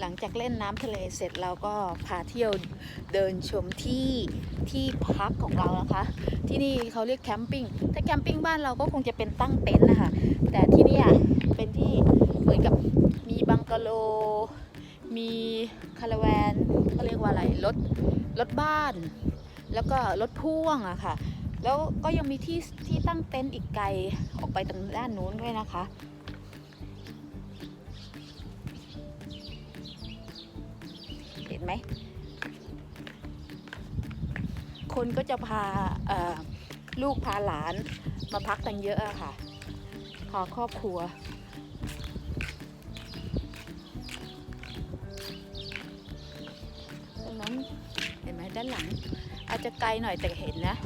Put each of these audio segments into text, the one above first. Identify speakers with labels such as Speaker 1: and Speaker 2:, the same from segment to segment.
Speaker 1: หลังจากเล่นน้ำทะเลเสร็จเราก็พาเที่ยวเดินชมที่ที่พักของเรานะคะ ที่นี่เขาเรียกแคมปิ้งถ้าแคมปิ้งบ้านเราก็คงจะเป็นตั้งเต็นท์นะคะ แต่ที่นี่เป็นที่เหมือนกับมีบังกะโล มีคาราแวนเขาเรียกว่าอะไรรถรถบ้าน แล้วก็รถพ่วงอะค่ะ แล้วก็ยังมีที่ที่ตั้งเต็นท์อีกไกลออกไปทางด้านนู้นด้วยนะคะ นไหม คนก็จะพาลูกพาหลานมาพักกันเยอะอะค่ะ พาครอบครัว ตรงนั้นเห็นไหมด้านหลัง อาจจะไกลหน่อยแต่เห็นนะ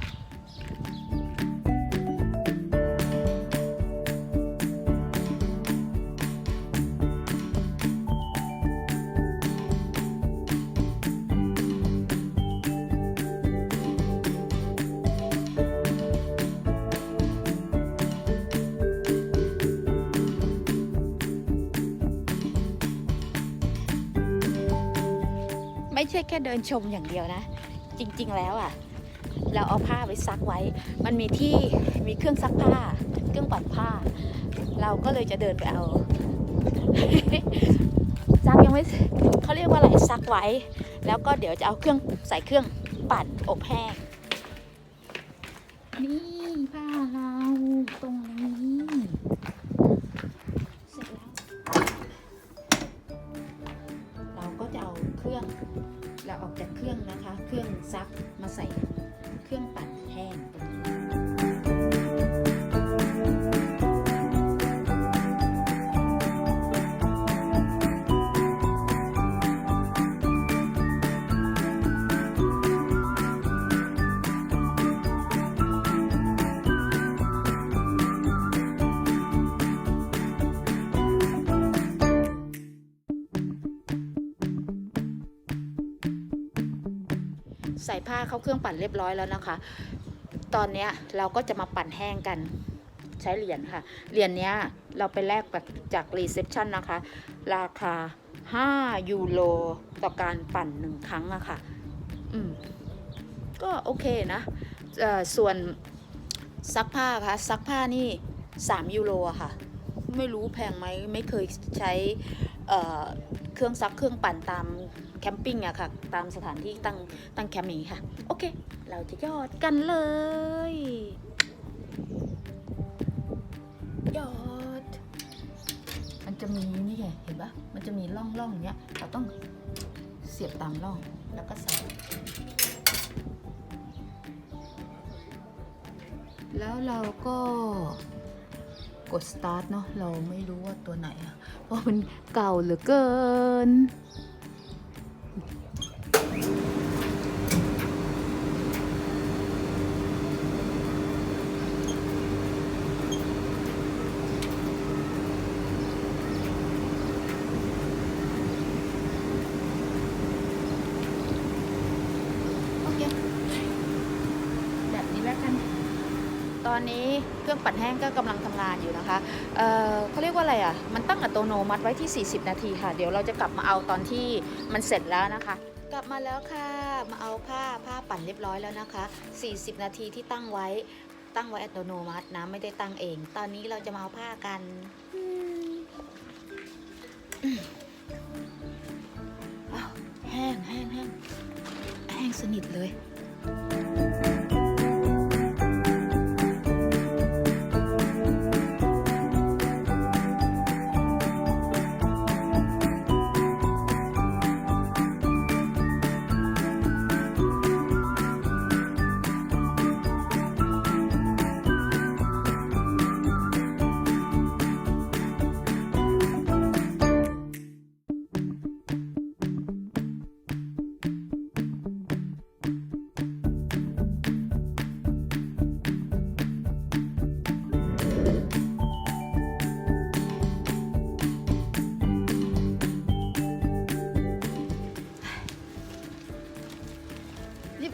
Speaker 1: ไม่ใช่แค่เดินชมอย่างเดียวนะ จริงๆแล้วอะ เราเอาผ้าไว้ซักไว้ มันมีที่มีเครื่องซักผ้า เครื่องปั่นผ้า เราก็เลยจะเดินไปเอา ซักยังไม่เขาเรียกว่าอะไรซักไว้ แล้วก็เดี๋ยวจะเอาเครื่องใส่เครื่องปั่นอบแห้งนี่ผ้าเราตรงนี้ ใส่ผ้าเข้าเครื่องปั่นเรียบร้อยแล้วนะคะ ตอนนี้เราก็จะมาปั่นแห้งกันใช้เหรียญค่ะ เหรียญเนี้ยเราไปแลกจากรีเซพชันนะคะ ราคา 5 ยูโรต่อการปั่นหนึ่งครั้งอะค่ะ อืม ก็โอเคนะส่วนซักผ้าค่ะซักผ้านี่ 3 ยูโรอะค่ะ ไม่รู้แพงไหมไม่เคยใช้ เครื่องซักเครื่องปั่นตามแคมปิ้งอะค่ะ ตามสถานที่ตั้งตั้งแคมป์อย่างนี้ค่ะ โอเค เราจะยอดกันเลย ยอด มันจะมีนี่ไงเห็นปะมันจะมีร่องร่องเนี้ยเราต้องเสียบตามร่องแล้วก็ใส่แล้วเราก็ กด start เนาะเราไม่รู้ว่าตัวไหนอะเพราะมันเก่าเหลือเกิน โอเค แบบนี้แล้วกัน ตอนนี้เครื่องปั่นแห้งก็กำลังทำงานอยู่นะคะเออเขาเรียกว่าอะไรอะ มันตั้งอัตโนมัติไว้ที่ 40 นาทีค่ะ เดี๋ยวเราจะกลับมาเอาตอนที่มันเสร็จแล้วนะคะ กลับมาแล้วค่ะ มาเอาผ้าผ้าปั่นเรียบร้อยแล้วนะคะ 40 นาทีที่ตั้งไว้ ตั้งไว้อัตโนมัตินะไม่ได้ตั้งเอง ตอนนี้เราจะมาเอาผ้ากันแห้งแห้งแห้งแห้งสนิทเลย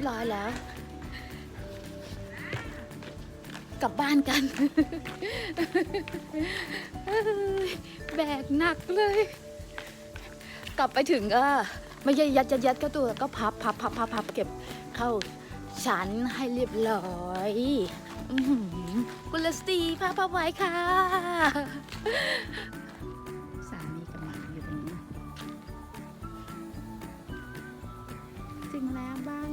Speaker 1: รียบร้อยแล้ว กลับบ้านกัน แบกหนักเลย กลับไปถึงก็ไม่ใช่ยัดยัดยัดเข้าตัวก็พับพับพับพับพับเก็บเข้าชั้นให้เรียบร้อยคุณลสตีพาพาไว้ค่ะ สามีกับหมาอยู่ตรงนี้ถึงแล้วบ้าน